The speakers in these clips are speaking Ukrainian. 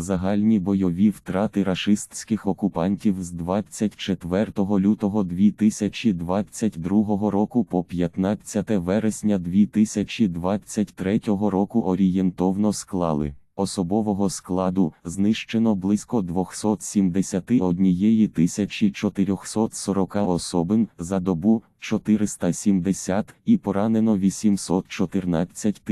Загальні бойові втрати рашистських окупантів з 24 лютого 2022 року по 15 вересня 2023 року орієнтовно склали. Особового складу знищено близько 271 440 особин за добу 470 і поранено 814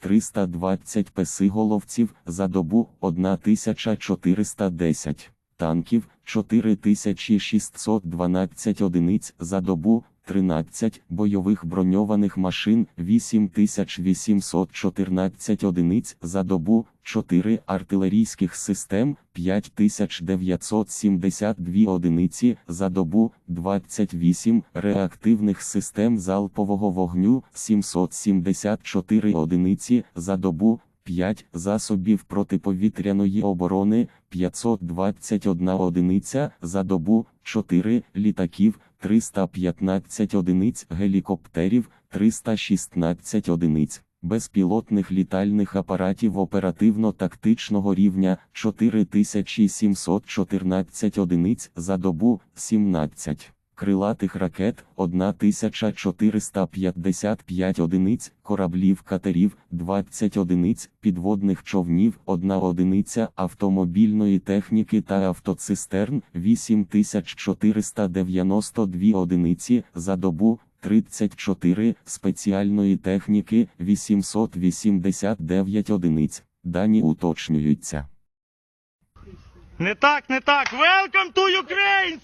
320 песиголовців за добу 1410 танків 4612 одиниць за добу 13 бойових броньованих машин 8814 одиниць за добу 4 артилерійських систем 5972 одиниці за добу 28 реактивних систем залпового вогню 774 одиниці за добу 5 засобів протиповітряної оборони 521 одиниця за добу 4 літаків 315 одиниць гелікоптерів 316 одиниць безпілотних літальних апаратів оперативно-тактичного рівня 4714 одиниць за добу 17 крилатих ракет 1455 одиниць, кораблів катерів 20 одиниць, підводних човнів 1 одиниця автомобільної техніки та автоцистерн 8492 одиниці за добу 34 спеціальної техніки 889 одиниць. Дані уточнюються. Не так, не так. Welcome to Ukraine,